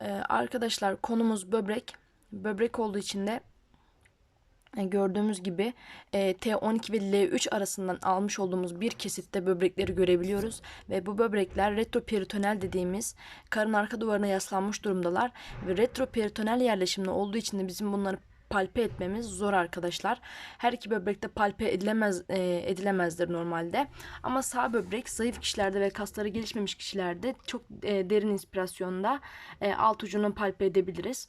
Ee, arkadaşlar konumuz böbrek. Böbrek olduğu için de e, gördüğümüz gibi e, T12 ve L3 arasından almış olduğumuz bir kesitte böbrekleri görebiliyoruz. Ve bu böbrekler retroperitoneal dediğimiz karın arka duvarına yaslanmış durumdalar. Ve retroperitoneal yerleşimde olduğu için de bizim bunları palpe etmemiz zor arkadaşlar. Her iki böbrekte palpe edilemez e, edilemezdir normalde. Ama sağ böbrek zayıf kişilerde ve kasları gelişmemiş kişilerde çok e, derin inspirasyonda e, alt ucunu palpe edebiliriz.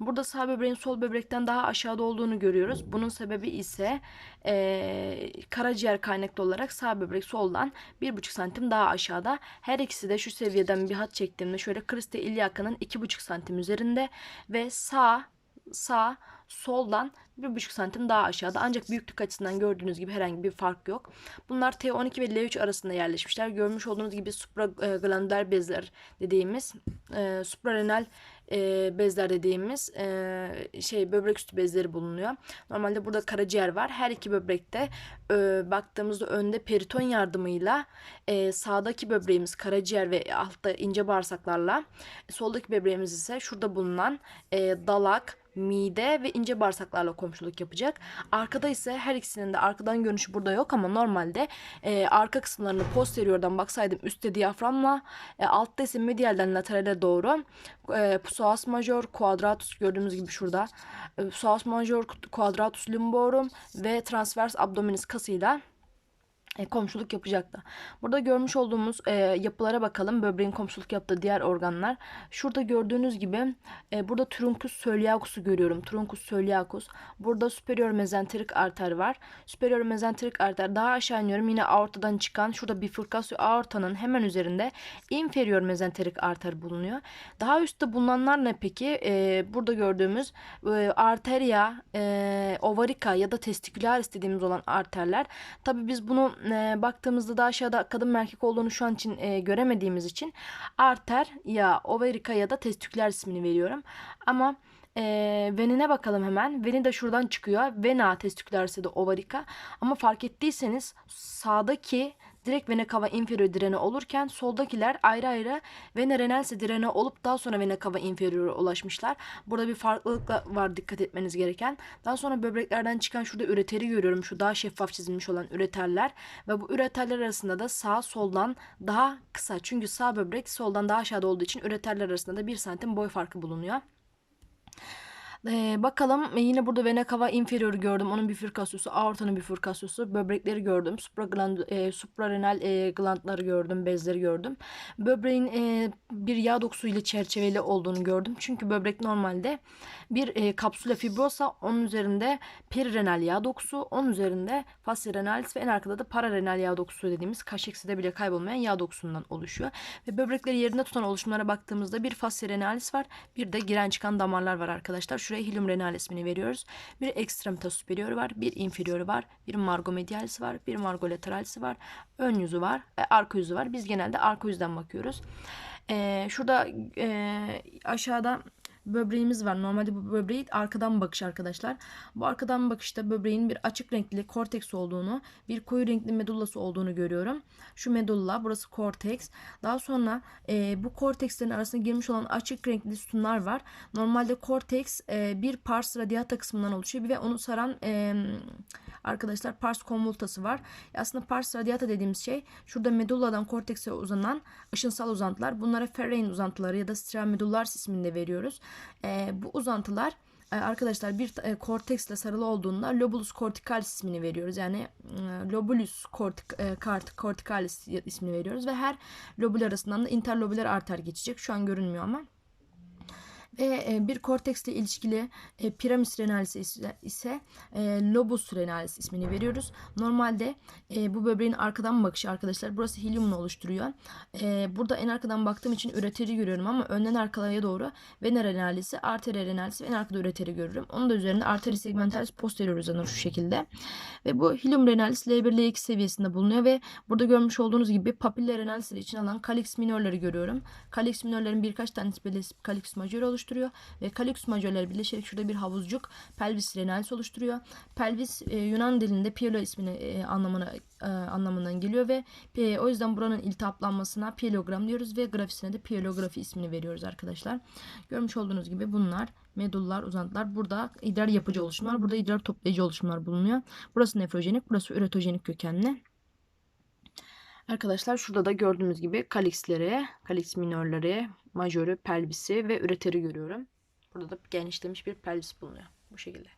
Burada sağ böbreğin sol böbrekten daha aşağıda olduğunu görüyoruz. Bunun sebebi ise e, karaciğer kaynaklı olarak sağ böbrek soldan 1,5 santim daha aşağıda. Her ikisi de şu seviyeden bir hat çektiğimde şöyle kriste ilyakının 2,5 santim üzerinde ve sağ sağ soldan 1,5 santim daha aşağıda. Ancak büyüklük açısından gördüğünüz gibi herhangi bir fark yok. Bunlar T12 ve L3 arasında yerleşmişler. Görmüş olduğunuz gibi supraglandüler bezler dediğimiz e, suprarenal e, bezler dediğimiz e, şey böbrek üstü bezleri bulunuyor. Normalde burada karaciğer var. Her iki böbrekte e, baktığımızda önde periton yardımıyla e, sağdaki böbreğimiz karaciğer ve altta ince bağırsaklarla soldaki böbreğimiz ise şurada bulunan e, dalak, mide ve ince bağırsaklarla komşuluk yapacak. Arkada ise her ikisinin de arkadan görünüşü burada yok ama normalde e, arka kısımlarını posteriordan baksaydım üstte diyaframla e, altta ise medialden laterale doğru e, psoas major quadratus gördüğümüz gibi şurada e, psoas major quadratus lumborum ve transvers abdominis kasıyla e, komşuluk yapacaktı. Burada görmüş olduğumuz e, yapılara bakalım. Böbreğin komşuluk yaptığı diğer organlar. Şurada gördüğünüz gibi e, burada truncus coeliacus'u görüyorum. Truncus coeliacus. Burada superior mezenterik arter var. Superior mezenterik arter daha aşağı iniyorum. Yine aortadan çıkan şurada bifurkasyon aortanın hemen üzerinde inferior mezenterik arter bulunuyor. Daha üstte bulunanlar ne peki? E, burada gördüğümüz e, arteria, e, ovarica ya da testikülaris dediğimiz olan arterler. Tabi biz bunu e, baktığımızda da aşağıda kadın erkek olduğunu şu an için e, göremediğimiz için arter ya ovarika ya da testiküler ismini veriyorum. Ama e, venine bakalım hemen. Veni de şuradan çıkıyor. Vena testikülerse de ovarika. Ama fark ettiyseniz sağdaki direkt vena cava inferior direne olurken soldakiler ayrı ayrı vena renalse direne olup daha sonra vena cava inferior'a ulaşmışlar. Burada bir farklılık var dikkat etmeniz gereken. Daha sonra böbreklerden çıkan şurada üreteri görüyorum. Şu daha şeffaf çizilmiş olan üreterler ve bu üreterler arasında da sağ soldan daha kısa. Çünkü sağ böbrek soldan daha aşağıda olduğu için üreterler arasında da 1 santim boy farkı bulunuyor. Ee, bakalım e, yine burada vena cava inferior gördüm. Onun bifurkasyosu, aortanın bifurkasyosu, böbrekleri gördüm. Supragland, e, suprarenal e, glandları gördüm, bezleri gördüm. Böbreğin e, bir yağ dokusu ile çerçeveli olduğunu gördüm. Çünkü böbrek normalde bir e, kapsüle fibrosa, onun üzerinde perirenal yağ dokusu, onun üzerinde fascia renalis ve en arkada da pararenal yağ dokusu dediğimiz kaşekside bile kaybolmayan yağ dokusundan oluşuyor. Ve böbrekleri yerinde tutan oluşumlara baktığımızda bir fascia renalis var, bir de giren çıkan damarlar var arkadaşlar. Şuraya hilum renal ismini veriyoruz. Bir extremitas superior var, bir inferior var, bir margo medialis var, bir margo lateralisi var, ön yüzü var, e, arka yüzü var. Biz genelde arka yüzden bakıyoruz. E, şurada e, aşağıda böbreğimiz var. Normalde bu böbreği arkadan bakış arkadaşlar. Bu arkadan bakışta böbreğin bir açık renkli korteks olduğunu, bir koyu renkli medullası olduğunu görüyorum. Şu medulla, burası korteks. Daha sonra e, bu kortekslerin arasına girmiş olan açık renkli sütunlar var. Normalde korteks e, bir pars radiata kısmından oluşuyor ve onu saran e, arkadaşlar pars convoltası var. E, aslında pars radiata dediğimiz şey şurada medulladan kortekse uzanan ışınsal uzantılar. Bunlara Ferrein uzantıları ya da stramedulars isminde veriyoruz. E, bu uzantılar e, arkadaşlar bir e, korteksle sarılı olduğunda lobulus corticalis ismini veriyoruz. Yani e, lobulus cortic, e, corticalis ismini veriyoruz ve her lobul arasından da interlobüler arter geçecek. Şu an görünmüyor ama e, bir korteksle ilişkili e, piramis renalis ise, e, lobus renalis ismini veriyoruz. Normalde e, bu böbreğin arkadan bakışı arkadaşlar burası hilyumla oluşturuyor. E, burada en arkadan baktığım için üreteri görüyorum ama önden arkaya doğru vena renalisi, arteri renalisi ve en arkada üreteri görüyorum. Onun da üzerinde arteri segmentalis posterior uzanır şu şekilde. Ve bu hilyum renalis L1 L2 seviyesinde bulunuyor ve burada görmüş olduğunuz gibi papilla renalisleri için alan kalix minörleri görüyorum. Kalix minörlerin birkaç tanesi belirsiz kalix majör oluşturuyor oluşturuyor ve calyx majorları birleşerek şurada bir havuzcuk pelvis renalis oluşturuyor. Pelvis e, Yunan dilinde pielo ismini e, anlamına e, anlamından geliyor ve e, o yüzden buranın iltihaplanmasına pilogram diyoruz ve grafisine de pilografi ismini veriyoruz arkadaşlar. Görmüş olduğunuz gibi bunlar medullar, uzantılar. Burada idrar yapıcı oluşumlar, burada idrar toplayıcı oluşumlar bulunuyor. Burası nefrojenik, burası üretojenik kökenli. Arkadaşlar şurada da gördüğümüz gibi kalixleri, kalix minörleri, majörü, pelvisi ve üreteri görüyorum. Burada da genişlemiş bir pelvis bulunuyor. Bu şekilde.